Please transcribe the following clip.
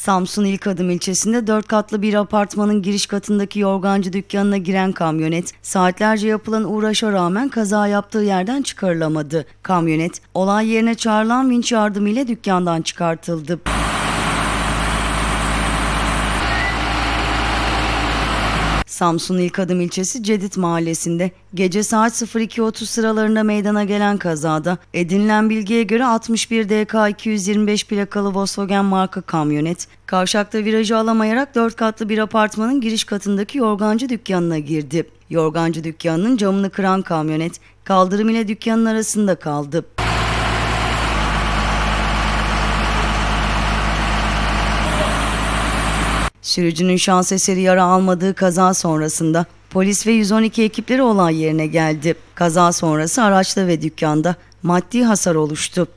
Samsun İlkadım ilçesinde dört katlı bir apartmanın giriş katındaki yorgancı dükkanına giren kamyonet saatlerce yapılan uğraşa rağmen kaza yaptığı yerden çıkarılamadı. Kamyonet olay yerine çağrılan vinç yardımıyla dükkandan çıkartıldı. Samsun İlkadım ilçesi Cedit mahallesinde gece saat 02.30 sıralarında meydana gelen kazada edinilen bilgiye göre 61 DK 225 plakalı Volkswagen marka kamyonet kavşakta virajı alamayarak 4 katlı bir apartmanın giriş katındaki yorgancı dükkanına girdi. Yorgancı dükkanının camını kıran kamyonet kaldırım ile dükkanın arasında kaldı. Sürücünün şans eseri yara almadığı kaza sonrasında polis ve 112 ekipleri olay yerine geldi. Kaza sonrası araçta ve dükkanda maddi hasar oluştu.